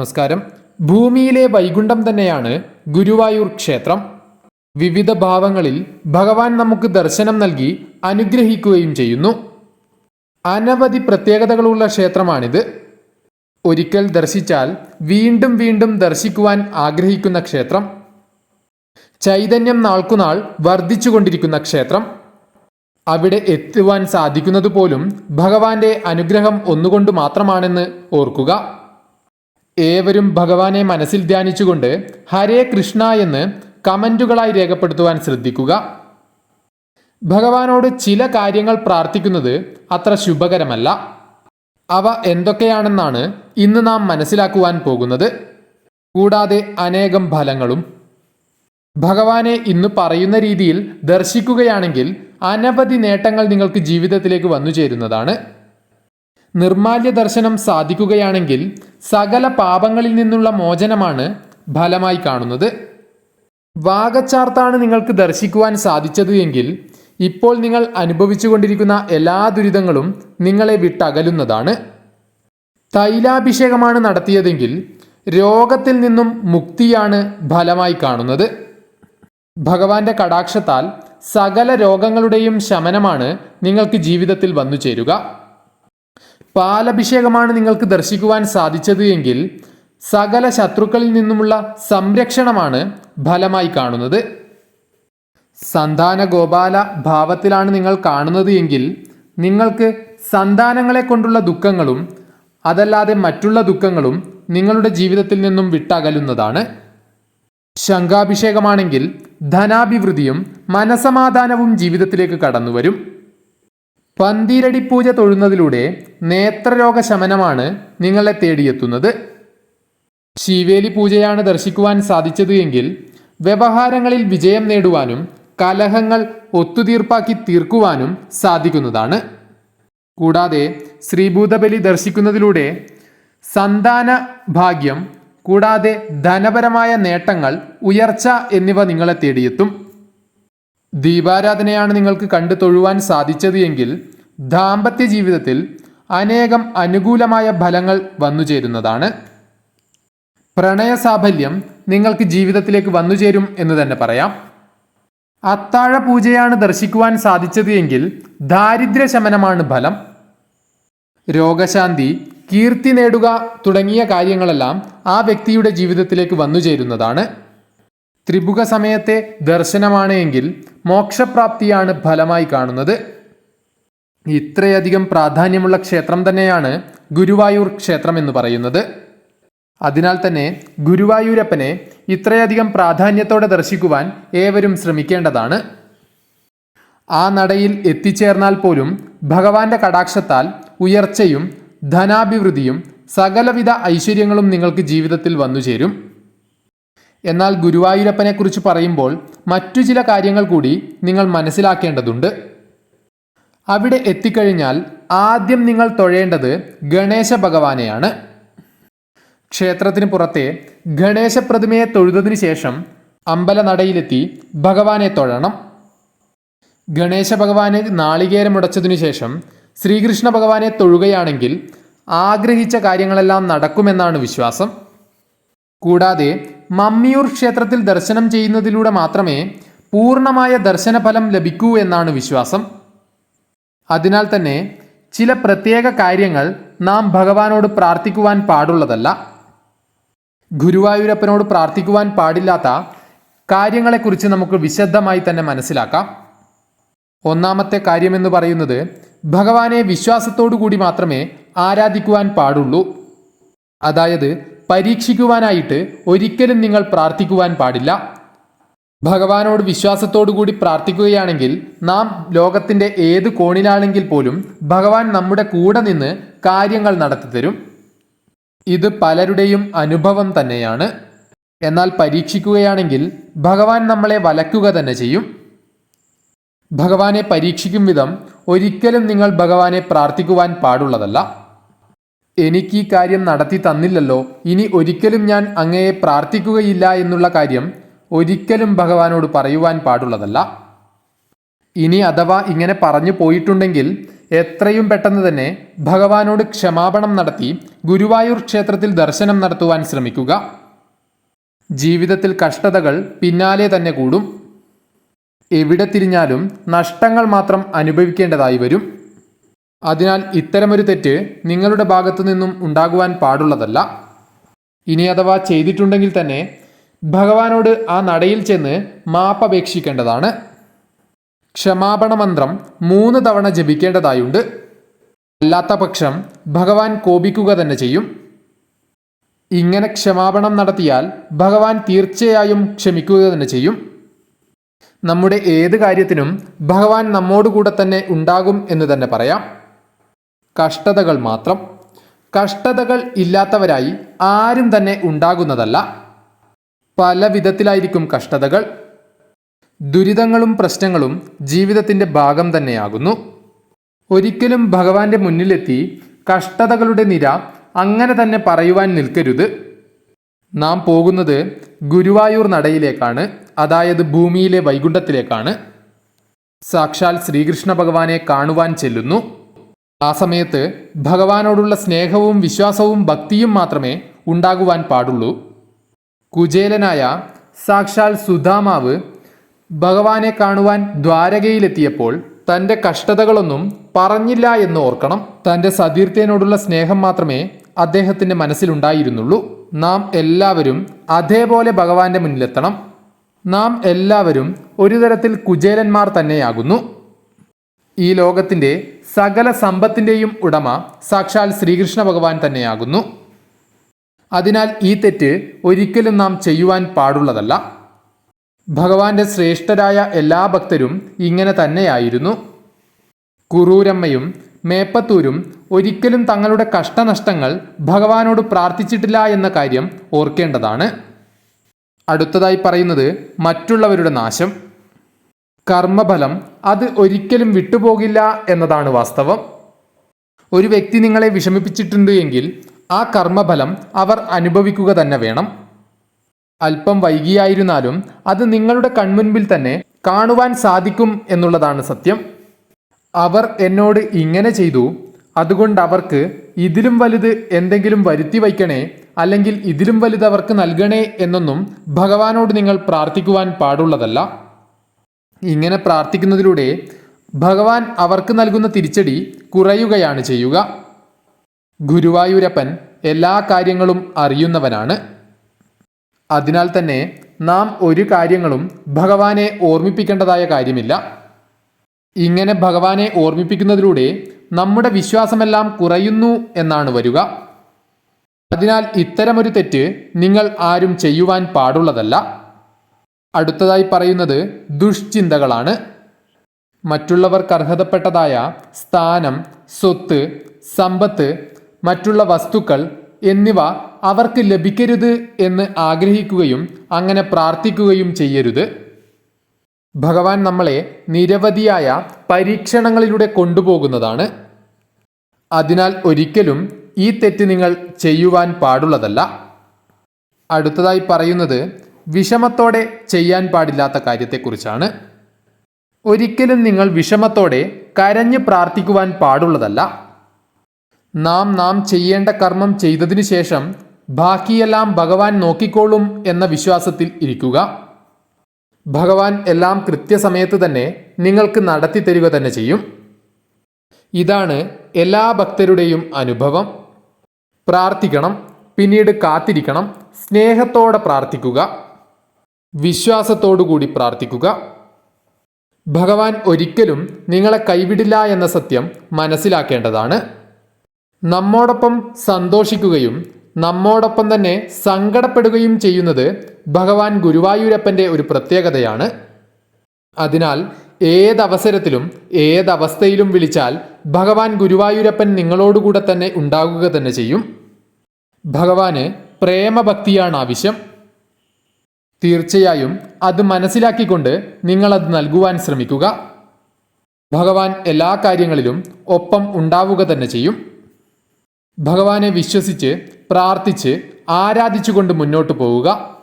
നമസ്കാരം. ഭൂമിയിലെ വൈകുണ്ഠം തന്നെയാണ് ഗുരുവായൂർ ക്ഷേത്രം. വിവിധ ഭാവങ്ങളിൽ ഭഗവാൻ നമുക്ക് ദർശനം നൽകി അനുഗ്രഹിക്കുകയും ചെയ്യുന്നു. അനവധി പ്രത്യേകതകളുള്ള ക്ഷേത്രമാണിത്. ഒരിക്കൽ ദർശിച്ചാൽ വീണ്ടും വീണ്ടും ദർശിക്കുവാൻ ആഗ്രഹിക്കുന്ന ക്ഷേത്രം. ചൈതന്യം നാൾക്കുനാൾ വർദ്ധിച്ചുകൊണ്ടിരിക്കുന്ന ക്ഷേത്രം. അവിടെ എത്തുവാൻ സാധിക്കുന്നത് പോലും ഭഗവാന്റെ അനുഗ്രഹം ഒന്നുകൊണ്ട് മാത്രമാണെന്ന് ഓർക്കുക. ഏവരും ഭഗവാനെ മനസ്സിൽ ധ്യാനിച്ചുകൊണ്ട് ഹരേ കൃഷ്ണ എന്ന് കമന്റുകളായി രേഖപ്പെടുത്തുവാൻ ശ്രദ്ധിക്കുക. ഭഗവാനോട് ചില കാര്യങ്ങൾ പ്രാർത്ഥിക്കുന്നത് അത്ര ശുഭകരമല്ല. അവ എന്തൊക്കെയാണെന്നാണ് ഇന്ന് നാം മനസ്സിലാക്കുവാൻ പോകുന്നത്. കൂടാതെ അനേകം ഫലങ്ങളും. ഭഗവാനെ ഇന്ന് പറയുന്ന രീതിയിൽ ദർശിക്കുകയാണെങ്കിൽ അനവധി നേട്ടങ്ങൾ നിങ്ങൾക്ക് ജീവിതത്തിലേക്ക് വന്നു ചേരുന്നതാണ് നിർമാല്യ ദർശനം സാധിക്കുകയാണെങ്കിൽ സകല പാപങ്ങളിൽ നിന്നുള്ള മോചനമാണ് ഫലമായി കാണുന്നത്. വാഗച്ചാർത്താണ് നിങ്ങൾക്ക് ദർശിക്കുവാൻ സാധിച്ചത് എങ്കിൽ ഇപ്പോൾ നിങ്ങൾ അനുഭവിച്ചുകൊണ്ടിരിക്കുന്ന എല്ലാ ദുരിതങ്ങളും നിങ്ങളെ വിട്ടകലുന്നതാണ്. തൈലാഭിഷേകമാണ് നടത്തിയതെങ്കിൽ രോഗത്തിൽ നിന്നും മുക്തിയാണ് ഫലമായി കാണുന്നത്. ഭഗവാന്റെ കടാക്ഷത്താൽ സകല രോഗങ്ങളുടെയും ശമനമാണ് നിങ്ങൾക്ക് ജീവിതത്തിൽ വന്നു ചേരുക പാലഭിഷേകമാണ് നിങ്ങൾക്ക് ദർശിക്കുവാൻ സാധിച്ചത് എങ്കിൽ സകല ശത്രുക്കളിൽ നിന്നുമുള്ള സംരക്ഷണമാണ് ഫലമായി കാണുന്നത്. സന്താന ഗോപാല ഭാവത്തിലാണ് നിങ്ങൾ കാണുന്നത് എങ്കിൽ നിങ്ങൾക്ക് സന്താനങ്ങളെ കൊണ്ടുള്ള ദുഃഖങ്ങളും അതല്ലാതെ മറ്റുള്ള ദുഃഖങ്ങളും നിങ്ങളുടെ ജീവിതത്തിൽ നിന്നും വിട്ടകലുന്നതാണ്. ശംഖാഭിഷേകമാണെങ്കിൽ ധനാഭിവൃദ്ധിയും മനസമാധാനവും ജീവിതത്തിലേക്ക് കടന്നുവരും. പന്തീരടി പൂജ തൊഴുന്നതിലൂടെ നേത്രരോഗ ശമനമാണ് നിങ്ങളെ തേടിയെത്തുന്നത്. ശിവേലി പൂജയാണ് ദർശിക്കുവാൻ സാധിച്ചത് എങ്കിൽ വ്യവഹാരങ്ങളിൽ വിജയം നേടുവാനും കലഹങ്ങൾ ഒത്തുതീർപ്പാക്കി തീർക്കുവാനും സാധിക്കുന്നതാണ്. കൂടാതെ ശ്രീഭൂതബലി ദർശിക്കുന്നതിലൂടെ സന്താന ഭാഗ്യം കൂടാതെ ധനപരമായ നേട്ടങ്ങൾ ഉയർച്ച എന്നിവ നിങ്ങളെ തേടിയെത്തും. ദീപാരാധനയാണ് നിങ്ങൾക്ക് കണ്ടു തൊഴുവാൻ സാധിച്ചത് എങ്കിൽ ദാമ്പത്യ ജീവിതത്തിൽ അനേകം അനുകൂലമായ ഫലങ്ങൾ വന്നു ചേരുന്നതാണ്. പ്രണയ സാഫല്യം നിങ്ങൾക്ക് ജീവിതത്തിലേക്ക് വന്നു ചേരും എന്ന് തന്നെ പറയാം. അത്താഴ പൂജയാണ് ദർശിക്കുവാൻ സാധിച്ചത് എങ്കിൽ ദാരിദ്ര്യ ശമനമാണ് ഫലം. രോഗശാന്തി കീർത്തി നേടുക തുടങ്ങിയ കാര്യങ്ങളെല്ലാം ആ വ്യക്തിയുടെ ജീവിതത്തിലേക്ക് വന്നു ചേരുന്നതാണ്. ത്രിപുക സമയത്തെ ദർശനമാണ് എങ്കിൽ മോക്ഷപ്രാപ്തിയാണ് ഫലമായി കാണുന്നത്. ഇത്രയധികം പ്രാധാന്യമുള്ള ക്ഷേത്രം തന്നെയാണ് ഗുരുവായൂർ ക്ഷേത്രം എന്ന് പറയുന്നത്. അതിനാൽ തന്നെ ഗുരുവായൂരപ്പനെ ഇത്രയധികം പ്രാധാന്യത്തോടെ ദർശിക്കുവാൻ ഏവരും ശ്രമിക്കേണ്ടതാണ്. ആ നടയിൽ എത്തിച്ചേർന്നാൽ പോലും ഭഗവാന്റെ കടാക്ഷത്താൽ ഉയർച്ചയും ധനാഭിവൃദ്ധിയും സകലവിധ ഐശ്വര്യങ്ങളും നിങ്ങൾക്ക് ജീവിതത്തിൽ വന്നു ചേരും എന്നാൽ ഗുരുവായൂരപ്പനെ കുറിച്ച് പറയുമ്പോൾ മറ്റു ചില കാര്യങ്ങൾ കൂടി നിങ്ങൾ മനസ്സിലാക്കേണ്ടതുണ്ട്. അവിടെ എത്തിക്കഴിഞ്ഞാൽ ആദ്യം നിങ്ങൾ തൊഴേണ്ടത് ഗണേശ ഭഗവാനെയാണ്. ക്ഷേത്രത്തിന് പുറത്തെ ഗണേശ പ്രതിമയെ തൊഴുതതിനു ശേഷം അമ്പലനടയിലെത്തി ഭഗവാനെ തൊഴണം. ഗണേശ ഭഗവാന് നാളികേരമുടച്ചതിനു ശേഷം ശ്രീകൃഷ്ണ ഭഗവാനെ തൊഴുകയാണെങ്കിൽ ആഗ്രഹിച്ച കാര്യങ്ങളെല്ലാം നടക്കുമെന്നാണ് വിശ്വാസം. കൂടാതെ മമ്മിയൂർ ക്ഷേത്രത്തിൽ ദർശനം ചെയ്യുന്നതിലൂടെ മാത്രമേ പൂർണമായ ദർശനഫലം ലഭിക്കൂ എന്നാണ് വിശ്വാസം. അതിനാൽ തന്നെ ചില പ്രത്യേക കാര്യങ്ങൾ നാം ഭഗവാനോട് പ്രാർത്ഥിക്കുവാൻ പാടുള്ളതല്ല. ഗുരുവായൂരപ്പനോട് പ്രാർത്ഥിക്കുവാൻ പാടില്ലാത്ത കാര്യങ്ങളെക്കുറിച്ച് നമുക്ക് വിശദമായി തന്നെ മനസ്സിലാക്കാം. ഒന്നാമത്തെ കാര്യമെന്ന് പറയുന്നത് ഭഗവാനെ വിശ്വാസത്തോടു കൂടി മാത്രമേ ആരാധിക്കുവാൻ പാടുള്ളൂ. അതായത് പരീക്ഷിക്കുവാനായിട്ട് ഒരിക്കലും നിങ്ങൾ പ്രാർത്ഥിക്കുവാൻ പാടില്ല. ഭഗവാനോട് വിശ്വാസത്തോടു കൂടി പ്രാർത്ഥിക്കുകയാണെങ്കിൽ നാം ലോകത്തിന്റെ ഏത് കോണിലാണെങ്കിൽ പോലും ഭഗവാൻ നമ്മുടെ കൂടെ നിന്ന് കാര്യങ്ങൾ നടത്തിത്തരും. ഇത് പലരുടെയും അനുഭവം തന്നെയാണ്. എന്നാൽ പരീക്ഷിക്കുകയാണെങ്കിൽ ഭഗവാൻ നമ്മളെ വലക്കുക തന്നെ ചെയ്യും. ഭഗവാനെ പരീക്ഷിക്കും വിധം ഒരിക്കലും നിങ്ങൾ ഭഗവാനെ പ്രാർത്ഥിക്കുവാൻ പാടുള്ളതല്ല. എനിക്ക് ഈ കാര്യം നടത്തി തന്നില്ലല്ലോ. ഇനി ഒരിക്കലും ഞാൻ അങ്ങയെ പ്രാർത്ഥിക്കുകയില്ല എന്നുള്ള കാര്യം ഒരിക്കലും ഭഗവാനോട് പറയുവാൻ പാടുള്ളതല്ല. ഇനി അഥവാ ഇങ്ങനെ പറഞ്ഞു പോയിട്ടുണ്ടെങ്കിൽ എത്രയും പെട്ടെന്ന് തന്നെ ഭഗവാനോട് ക്ഷമാപണം നടത്തി ഗുരുവായൂർ ക്ഷേത്രത്തിൽ ദർശനം നടത്തുവാൻ ശ്രമിക്കുക. ജീവിതത്തിൽ കഷ്ടതകൾ പിന്നാലെ തന്നെ കൂടും. എവിടെ തിരിഞ്ഞാലും നഷ്ടങ്ങൾ മാത്രം അനുഭവിക്കേണ്ടതായി വരും. അതിനാൽ ഇത്തരമൊരു തെറ്റ് നിങ്ങളുടെ ഭാഗത്തു നിന്നും ഉണ്ടാകുവാൻ പാടുള്ളതല്ല. ഇനി അഥവാ ചെയ്തിട്ടുണ്ടെങ്കിൽ തന്നെ ഭഗവാനോട് ആ നടയിൽ ചെന്ന് മാപ്പപേക്ഷിക്കേണ്ടതാണ് ക്ഷമാപണ മന്ത്രം മൂന്ന് തവണ ജപിക്കേണ്ടതായുണ്ട്. അല്ലാത്ത പക്ഷം ഭഗവാൻ കോപിക്കുക തന്നെ ചെയ്യും. ഇങ്ങനെ ക്ഷമാപണം നടത്തിയാൽ ഭഗവാൻ തീർച്ചയായും ക്ഷമിക്കുക തന്നെ ചെയ്യും. നമ്മുടെ ഏത് കാര്യത്തിനും ഭഗവാൻ നമ്മോടുകൂടെ തന്നെ ഉണ്ടാകും എന്ന് തന്നെ പറയാം. കഷ്ടതകൾ മാത്രം. കഷ്ടതകൾ ഇല്ലാത്തവരായി ആരും തന്നെ ഉണ്ടാകുന്നതല്ല. പല വിധത്തിലായിരിക്കും കഷ്ടതകൾ. ദുരിതങ്ങളും പ്രശ്നങ്ങളും ജീവിതത്തിന്റെ ഭാഗം തന്നെയാകുന്നു. ഒരിക്കലും ഭഗവാന്റെ മുന്നിലെത്തി കഷ്ടതകളുടെ നിര അങ്ങനെ തന്നെ പറയുവാൻ നിൽക്കരുത്. നാം പോകുന്നത് ഗുരുവായൂർ നടയിലേക്കാണ് അതായത് ഭൂമിയിലെ വൈകുണ്ഠത്തിലേക്കാണ്. സാക്ഷാൽ ശ്രീകൃഷ്ണ ഭഗവാനെ കാണുവാൻ ചെല്ലുന്നു. ആ സമയത്ത് ഭഗവാനോടുള്ള സ്നേഹവും വിശ്വാസവും ഭക്തിയും മാത്രമേ ഉണ്ടാകുവാൻ പാടുള്ളൂ. കുചേലനായ സാക്ഷാൽ സുധാമാവ് ഭഗവാനെ കാണുവാൻ ദ്വാരകയിലെത്തിയപ്പോൾ തന്റെ കഷ്ടതകളൊന്നും പറഞ്ഞില്ല എന്ന് ഓർക്കണം. തന്റെ സതീർത്ഥ്യനോടുള്ള സ്നേഹം മാത്രമേ അദ്ദേഹത്തിന്റെ മനസ്സിലുണ്ടായിരുന്നുള്ളൂ. നാം എല്ലാവരും അതേപോലെ ഭഗവാന്റെ മുന്നിലെത്തണം. നാം എല്ലാവരും ഒരു തരത്തിൽ കുചേലന്മാർ തന്നെയാകുന്നു. ഈ ലോകത്തിന്റെ സകല സമ്പത്തിന്റെയും ഉടമ സാക്ഷാൽ ശ്രീകൃഷ്ണ ഭഗവാൻ തന്നെയാകുന്നു. അതിനാൽ ഈ തെറ്റ് ഒരിക്കലും നാം ചെയ്യുവാൻ പാടുള്ളതല്ല. ഭഗവാന്റെ ശ്രേഷ്ഠരായ എല്ലാ ഭക്തരും ഇങ്ങനെ തന്നെയായിരുന്നു. കുറൂരമ്മയും മേപ്പത്തൂരും ഒരിക്കലും തങ്ങളുടെ കഷ്ടനഷ്ടങ്ങൾ ഭഗവാനോട് പ്രാർത്ഥിച്ചിട്ടില്ല എന്ന കാര്യം ഓർക്കേണ്ടതാണ്. അടുത്തതായി പറയുന്നത് മറ്റുള്ളവരുടെ നാശം. കർമ്മഫലം അത് ഒരിക്കലും വിട്ടുപോകില്ല എന്നതാണ് വാസ്തവം. ഒരു വ്യക്തി നിങ്ങളെ വിഷമിപ്പിച്ചിട്ടുണ്ട് എങ്കിൽ ആ കർമ്മഫലം അവർ അനുഭവിക്കുക തന്നെ വേണം. അല്പം വൈകിയായിരുന്നാലും അത് നിങ്ങളുടെ കൺമുൻപിൽ തന്നെ കാണുവാൻ സാധിക്കും എന്നുള്ളതാണ് സത്യം. അവർ എന്നോട് ഇങ്ങനെ ചെയ്തു അതുകൊണ്ട് അവർക്ക് ഇതിലും വലുത് എന്തെങ്കിലും വരുത്തി വയ്ക്കണേ അല്ലെങ്കിൽ ഇതിലും വലുത് അവർക്ക് നൽകണേ എന്നൊന്നും ഭഗവാനോട് നിങ്ങൾ പ്രാർത്ഥിക്കുവാൻ പാടുള്ളതല്ല. ഇങ്ങനെ പ്രാർത്ഥിക്കുന്നതിലൂടെ ഭഗവാൻ അവർക്ക് നൽകുന്ന തിരിച്ചടി കുറയുകയാണ് ചെയ്യുക. ഗുരുവായൂരപ്പൻ എല്ലാ കാര്യങ്ങളും അറിയുന്നവനാണ്. അതിനാൽ തന്നെ നാം ഒരു കാര്യങ്ങളും ഭഗവാനെ ഓർമ്മിപ്പിക്കേണ്ടതായ കാര്യമില്ല. ഇങ്ങനെ ഭഗവാനെ ഓർമ്മിപ്പിക്കുന്നതിലൂടെ നമ്മുടെ വിശ്വാസമെല്ലാം കുറയുന്നു എന്നാണ് വരിക. അതിനാൽ ഇത്തരമൊരു തെറ്റ് നിങ്ങൾ ആരും ചെയ്യുവാൻ പാടുള്ളതല്ല. അടുത്തതായി പറയുന്നത് ദുഷ്ചിന്തകളാണ്. മറ്റുള്ളവർക്ക് അർഹതപ്പെട്ടതായ സ്ഥാനം സ്വത്ത് സമ്പത്ത് മറ്റുള്ള വസ്തുക്കൾ എന്നിവ അവർക്ക് ലഭിക്കരുത് എന്ന് ആഗ്രഹിക്കുകയും അങ്ങനെ പ്രാർത്ഥിക്കുകയും ചെയ്യരുത്. ഭഗവാൻ നമ്മളെ നിരവധിയായ പരീക്ഷണങ്ങളിലൂടെ കൊണ്ടുപോകുന്നതാണ്. അതിനാൽ ഒരിക്കലും ഈ തെറ്റ് നിങ്ങൾ ചെയ്യുവാൻ പാടുള്ളതല്ല. അടുത്തതായി പറയുന്നത് വിഷമത്തോടെ ചെയ്യാൻ പാടില്ലാത്ത കാര്യത്തെക്കുറിച്ചാണ്. ഒരിക്കലും നിങ്ങൾ വിഷമത്തോടെ കരഞ്ഞ് പ്രാർത്ഥിക്കുവാൻ പാടുള്ളതല്ല. നാം നാം ചെയ്യേണ്ട കർമ്മം ചെയ്തതിനു ശേഷം ബാക്കിയെല്ലാം ഭഗവാൻ നോക്കിക്കോളും എന്ന വിശ്വാസത്തിൽ ഇരിക്കുക. ഭഗവാൻ എല്ലാം കൃത്യസമയത്ത് തന്നെ നിങ്ങൾക്ക് നടത്തി തരിക തന്നെ ചെയ്യും. ഇതാണ് എല്ലാ ഭക്തരുടെയും അനുഭവം. പ്രാർത്ഥിക്കണം പിന്നീട് കാത്തിരിക്കണം സ്നേഹത്തോടെ പ്രാർത്ഥിക്കുക. വിശ്വാസത്തോടു കൂടി പ്രാർത്ഥിക്കുക. ഭഗവാൻ ഒരിക്കലും നിങ്ങളെ കൈവിടില്ല എന്ന സത്യം മനസ്സിലാക്കേണ്ടതാണ്. നമ്മോടൊപ്പം സന്തോഷിക്കുകയും നമ്മോടൊപ്പം തന്നെ സങ്കടപ്പെടുകയും ചെയ്യുന്നത് ഭഗവാൻ ഗുരുവായൂരപ്പന്റെ ഒരു പ്രത്യേകതയാണ്. അതിനാൽ ഏതവസരത്തിലും ഏതവസ്ഥയിലും വിളിച്ചാൽ ഭഗവാൻ ഗുരുവായൂരപ്പൻ നിങ്ങളോടുകൂടെ തന്നെ ഉണ്ടാകുക തന്നെ ചെയ്യും. ഭഗവാന് പ്രേമഭക്തിയാണ് ആവശ്യം. തീർച്ചയായും അത് മനസ്സിലാക്കിക്കൊണ്ട് നിങ്ങൾ അത് നൽകുവാൻ ശ്രമിക്കുക. ഭഗവാൻ എല്ലാ കാര്യങ്ങളിലും ഒപ്പം ഉണ്ടാവുക തന്നെ ചെയ്യും. ഭഗവാനെ വിശ്വസിച്ച് പ്രാർത്ഥിച്ച് ആരാധിച്ചുകൊണ്ട് മുന്നോട്ട് പോവുക.